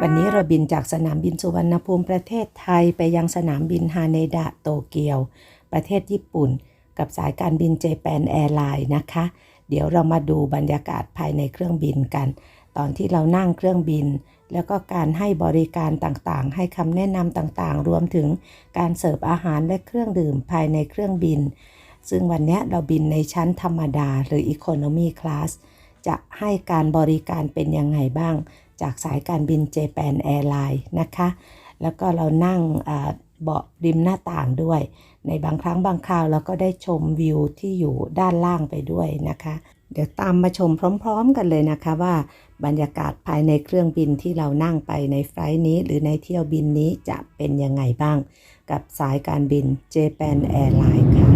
วันนี้เราบินจากสนามบินสุวรรณภูมิประเทศไทยไปยังสนามบินฮาเนดะโตเกียว ประเทศญี่ปุ่น กับสายการบินเจแปนแอร์ไลน์นะคะ เดี๋ยวเรามาดูบรรยากาศภายในเครื่องบินกัน ตอนที่เรานั่งเครื่องบิน แล้วก็การให้บริการต่างๆ ให้คำแนะนำต่างๆ รวมถึงการเสิร์ฟอาหารและเครื่องดื่มภายในเครื่องบิน ซึ่งวันนี้เราบินในชั้นธรรมดาหรือ Economy Class จะให้การบริการเป็นยังไงบ้าง จากสายการบินเจแปนแอร์ไลน์นะคะ แล้วก็เรานั่งเบาะริมหน้าต่างด้วย ในบางครั้งบางคราวเราก็ได้ชมวิวที่อยู่ด้านล่างไปด้วยนะคะ เดี๋ยวตามมาชมพร้อม ๆ กันเลยนะคะว่าบรรยากาศภายในเครื่องบินที่เรานั่งไปในไฟล์นี้ หรือในเที่ยวบินนี้จะเป็นยังไงบ้าง กับสายการบิน Japan Airlines ค่ะ